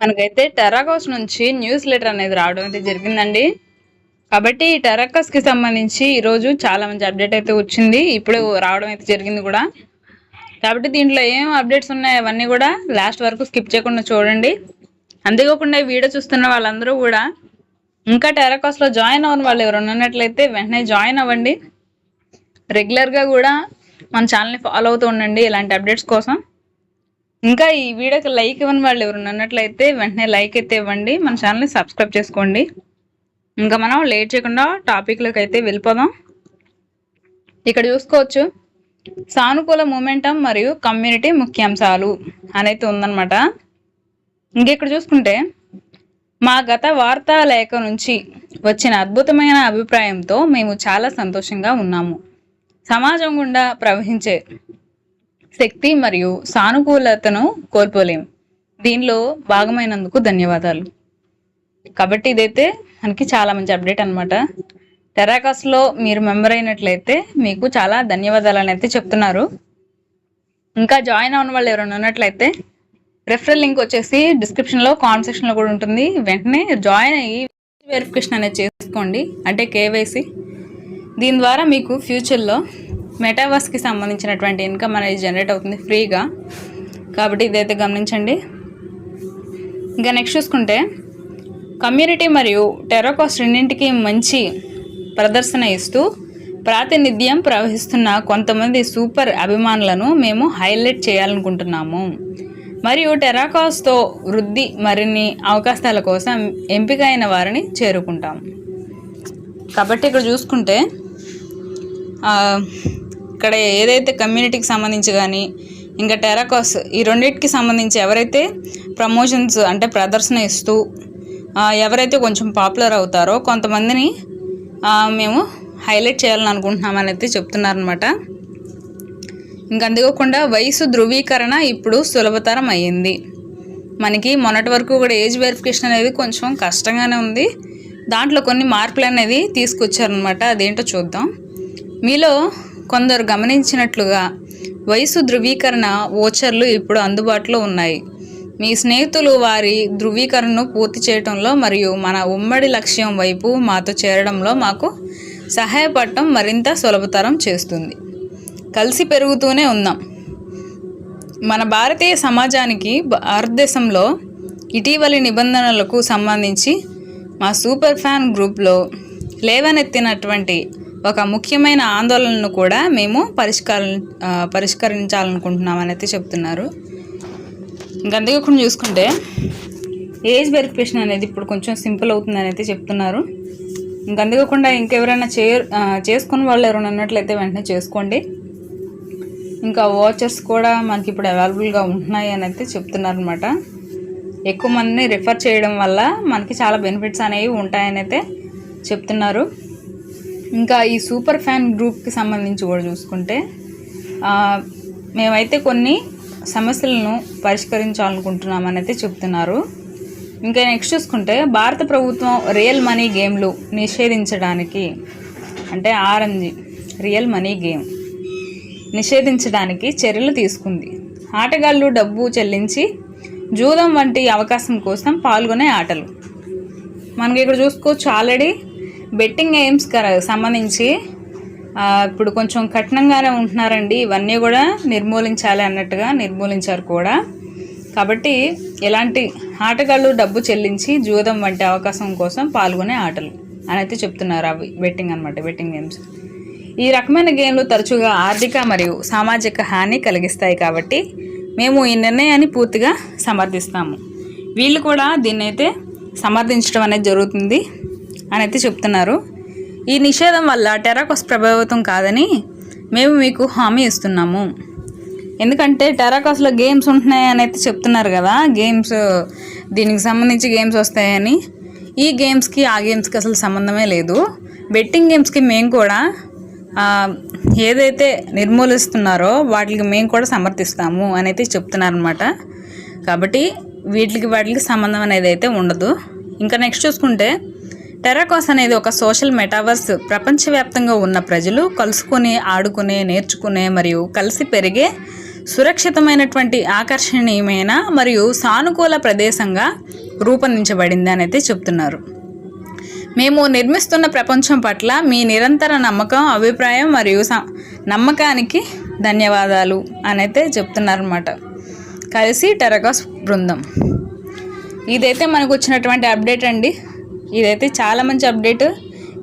మనకైతే టెరాకోస్ నుంచి news letter అనేది రావడం అయితే జరిగిందండి. కాబట్టి ఈ టెరాకస్కి సంబంధించి ఈరోజు చాలా మంచి అప్డేట్ అయితే వచ్చింది. ఇప్పుడు రావడం అయితే జరిగింది కూడా. కాబట్టి దీంట్లో ఏం అప్డేట్స్ ఉన్నాయో అవన్నీ కూడా లాస్ట్ వరకు స్కిప్ చేయకుండా చూడండి. అంతేకాకుండా ఈ వీడియో చూస్తున్న వాళ్ళందరూ కూడా ఇంకా టెరాకాస్లో జాయిన్ అవ్వని వాళ్ళు ఎవరు ఉన్నట్లయితే వెంటనే జాయిన్ అవ్వండి. రెగ్యులర్గా కూడా మన ఛానల్ని ఫాలో అవుతూ ఉండండి ఇలాంటి అప్డేట్స్ కోసం. ఇంకా ఈ వీడియోకి లైక్ ఇవ్వని వాళ్ళు ఎవరు అన్నట్లయితే వెంటనే లైక్ అయితే ఇవ్వండి. మన ఛానల్ని సబ్స్క్రైబ్ చేసుకోండి. ఇంకా మనం లేట్ చేయకుండా టాపిక్లోకి అయితే వెళ్ళిపోదాం. ఇక్కడ చూసుకోవచ్చు. సానుకూల మూమెంటం మరియు కమ్యూనిటీ ముఖ్యాంశాలు అనేది ఉందన్నమాట. ఇంక ఇక్కడ చూసుకుంటే మా గత వార్తా లేఖ నుంచి వచ్చిన అద్భుతమైన అభిప్రాయంతో మేము చాలా సంతోషంగా ఉన్నాము. సమాజం గుండా ప్రవహించే శక్తి మరియు సానుకూలతను కోల్పోలేం. దీనిలో భాగమైనందుకు ధన్యవాదాలు. కాబట్టి ఇదైతే మనకి చాలా మంచి అప్డేట్ అనమాట టెరాకాస్లో మీరు మెంబర్ అయినట్లయితే మీకు చాలా ధన్యవాదాలు అని అయితే చెప్తున్నారు. ఇంకా జాయిన్ అవ్వని వాళ్ళు ఎవరైనా ఉన్నట్లయితే రెఫరల్ లింక్ వచ్చేసి డిస్క్రిప్షన్లో కామెంట్ సెక్షన్లో కూడా ఉంటుంది. వెంటనే జాయిన్ అయ్యి వెరిఫికేషన్ అనేది చేసుకోండి. అంటే కేవైసీ. దీని ద్వారా మీకు ఫ్యూచర్లో మెటావర్స్కి సంబంధించినటువంటి ఇన్కమ్ అనేది జనరేట్ అవుతుంది ఫ్రీగా. కాబట్టి ఇదైతే గమనించండి. ఇంకా నెక్స్ట్ చూసుకుంటే కమ్యూనిటీ మరియు టెరోకాస్ట్ రెండింటికి మంచి ప్రదర్శన ఇస్తూ ప్రాతినిధ్యం ప్రవహిస్తున్న కొంతమంది సూపర్ అభిమానులను మేము హైలైట్ చేయాలనుకుంటున్నాము. మరియు టెరాకాస్తో వృద్ధి మరిన్ని అవకాశాల కోసం ఎంపికైన వారిని చేరుకుంటాం. కాబట్టి ఇక్కడ చూసుకుంటే ఇక్కడ ఏదైతే కమ్యూనిటీకి సంబంధించి కానీ ఇంకా టెరాకాస్ ఈ రెండింటికి సంబంధించి ఎవరైతే ప్రమోషన్స్ అంటే ప్రదర్శన ఇస్తూ ఎవరైతే కొంచెం పాపులర్ అవుతారో కొంతమందిని మేము హైలైట్ చేయాలని అనుకుంటున్నామని అయితే చెప్తున్నారనమాట ఇంకా అందుకోకుండా వయసు ధృవీకరణ ఇప్పుడు సులభతరం అయ్యింది. మనకి మొన్నటి వరకు కూడా ఏజ్ వెరిఫికేషన్ అనేది కొంచెం కష్టంగానే ఉంది. దాంట్లో కొన్ని మార్పులు అనేది తీసుకొచ్చారనమాట అదేంటో చూద్దాం. మీలో కొందరు గమనించినట్లుగా వయసు ధృవీకరణ ఓచర్లు ఇప్పుడు అందుబాటులో ఉన్నాయి. మీ స్నేహితులు వారి ధృవీకరణను పూర్తి చేయడంలో మరియు మన ఉమ్మడి లక్ష్యం వైపు మాతో చేరడంలో మాకు సహాయపడటం మరింత సులభతరం చేస్తుంది. కలిసి పెరుగుతూనే ఉందాం మన భారతీయ సమాజానికి భారతదేశంలో ఇటీవలి నిబంధనలకు సంబంధించి మా సూపర్ ఫ్యాన్ గ్రూప్లో లేవనెత్తినటువంటి ఒక ముఖ్యమైన ఆందోళనను కూడా మేము పరిష్కార పరిష్కరించాలనుకుంటున్నామని అయితే చెప్తున్నారు. ఇంకా అంతేకాకుండా చూసుకుంటే ఏజ్ వెరిఫికేషన్ అనేది ఇప్పుడు కొంచెం సింపుల్ అవుతుందని అయితే చెప్తున్నారు. ఇంకా అంతేకాకుండా ఇంకెవరైనా చే చేసుకున్న వాళ్ళు ఎవరైనా ఉన్నట్లయితే వెంటనే చేసుకోండి. ఇంకా వాచర్స్ కూడా మనకి ఇప్పుడు అవైలబుల్గా ఉంటున్నాయి అని అయితే చెప్తున్నారు అనమాట ఎక్కువ మందిని రిఫర్ చేయడం వల్ల మనకి చాలా బెనిఫిట్స్ అనేవి ఉంటాయని అయితే చెప్తున్నారు. ఇంకా ఈ సూపర్ ఫ్యాన్ గ్రూప్కి సంబంధించి కూడా చూసుకుంటే మేమైతే కొన్ని సమస్యలను పరిష్కరించాలనుకుంటున్నామని అయితే చెప్తున్నారు. ఇంకా నెక్స్ట్ చూసుకుంటే భారత ప్రభుత్వం రియల్ మనీ గేమ్లు నిషేధించడానికి అంటే ఆర్ఎంజీ రియల్ మనీ గేమ్ నిషేధించడానికి చర్యలు తీసుకుంది. ఆటగాళ్ళు డబ్బు చెల్లించి జూదం వంటి అవకాశం కోసం పాల్గొనే ఆటలు. మనకి ఇక్కడ చూసుకోవచ్చు ఆల్రెడీ బెట్టింగ్ గేమ్స్ సంబంధించి ఇప్పుడు కొంచెం కఠినంగానే ఉంటున్నారండి. ఇవన్నీ కూడా నిర్మూలించాలి అన్నట్టుగా నిర్మూలించారు కూడా. కాబట్టి ఎలాంటి ఆటగాళ్ళు డబ్బు చెల్లించి జూదం వంటి అవకాశం కోసం పాల్గొనే ఆటలు అని అయితే చెప్తున్నారు అవి. బెట్టింగ్ అనమాట బెట్టింగ్ గేమ్స్ ఈ రకమైన గేమ్లు తరచుగా ఆర్థిక మరియు సామాజిక హాని కలిగిస్తాయి కాబట్టి మేము ఈ నిర్ణయాన్ని పూర్తిగా సమర్థిస్తాము. వీళ్ళు కూడా దీన్ని అయితే సమర్థించడం అనేది జరుగుతుంది. అని అయితే చెప్తున్నారు. ఈ నిషేధం వల్ల టెరాకోస్ ప్రభావితం కాదని మేము మీకు హామీ ఇస్తున్నాము. ఎందుకంటే టెరాకాస్లో గేమ్స్ ఉంటున్నాయి అని అయితే చెప్తున్నారు కదా గేమ్స్ దీనికి సంబంధించి గేమ్స్ వస్తాయని. ఈ గేమ్స్కి ఆ గేమ్స్కి అసలు సంబంధమే లేదు. బెట్టింగ్ గేమ్స్కి మేము కూడా ఏదైతే నిర్మూలిస్తున్నారో వాటికి మేము కూడా సమర్థిస్తాము అని అయితే చెప్తున్నారనమాట కాబట్టి వీటికి వాటికి సంబంధం అనేది అయితే ఉండదు. ఇంకా నెక్స్ట్ చూసుకుంటే టెరాకాస్ అనేది ఒక సోషల్ మెటావర్స్. ప్రపంచవ్యాప్తంగా ఉన్న ప్రజలు కలుసుకుని ఆడుకునే నేర్చుకునే మరియు కలిసి పెరిగే సురక్షితమైనటువంటి ఆకర్షణీయమైన మరియు సానుకూల ప్రదేశంగా రూపొందించబడింది అని అయితే చెప్తున్నారు. మేము నిర్మిస్తున్న ప్రపంచం పట్ల మీ నిరంతర నమ్మకం అభిప్రాయం మరియు స- నమ్మకానికి ధన్యవాదాలు అని అయితే చెప్తున్నారన్నమాట. కలిసి టెరకాస్ బృందం. ఇదైతే మనకు వచ్చినటువంటి అప్డేట్ అండి. ఇదైతే చాలా మంచి అప్డేట్.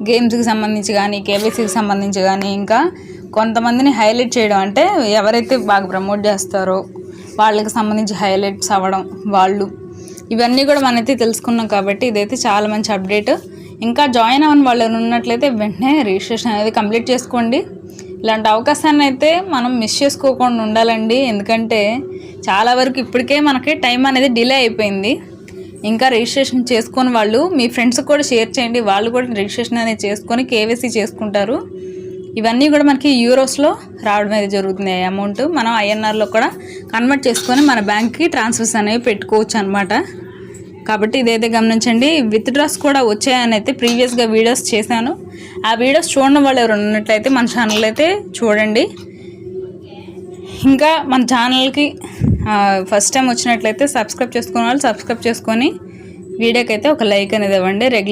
గేమ్స్కి సంబంధించి కానీ కేబీసీకి సంబంధించి కానీ ఇంకా కొంతమందిని హైలైట్ చేయడం అంటే ఎవరైతే బాగా ప్రమోట్ చేస్తారో వాళ్ళకి సంబంధించి హైలైట్స్ అవ్వడం వాళ్ళు. ఇవన్నీ కూడా మనైతే తెలుసుకున్నాం కాబట్టి ఇదైతే చాలా మంచి అప్డేట్. ఇంకా జాయిన్ అవ్వని వాళ్ళు ఉన్నట్లయితే వెంటనే రిజిస్ట్రేషన్ అనేది కంప్లీట్ చేసుకోండి. ఇలాంటి అవకాశాన్ని అయితే మనం మిస్ చేసుకోకుండా ఉండాలండి. ఎందుకంటే చాలా వరకు ఇప్పటికే మనకి టైం అనేది డిలే అయిపోయింది. ఇంకా రిజిస్ట్రేషన్ చేసుకొని వాళ్ళు మీ ఫ్రెండ్స్ కూడా షేర్ చేయండి. వాళ్ళు కూడా రిజిస్ట్రేషన్ అనేది చేసుకొని కేవైసీ చేసుకుంటారు. ఇవన్నీ కూడా మనకి యూరోస్లో రావడం అనేది జరుగుతుంది అమౌంట్ మనం ఐఎన్ఆర్లో కూడా కన్వర్ట్ చేసుకొని మన బ్యాంక్కి ట్రాన్స్ఫర్స్ అనేవి పెట్టుకోవచ్చు అనమాట కాబట్టి ఇదైతే గమనించండి. విత్డ్రాస్ కూడా వచ్చాయని అయితే ప్రీవియస్గా వీడియోస్ చేశాను. ఆ వీడియోస్ చూడడం వాళ్ళు ఎవరు ఉన్నట్లయితే మన ఛానల్ అయితే చూడండి. ఇంకా మన ఛానల్కి ఫస్ట్ టైం వచ్చినట్లయితే సబ్స్క్రైబ్ చేసుకున్న వాళ్ళు సబ్స్క్రైబ్ చేసుకొని వీడియోకి అయితే ఒక లైక్ అనేది ఇవ్వండి రెగ్యులర్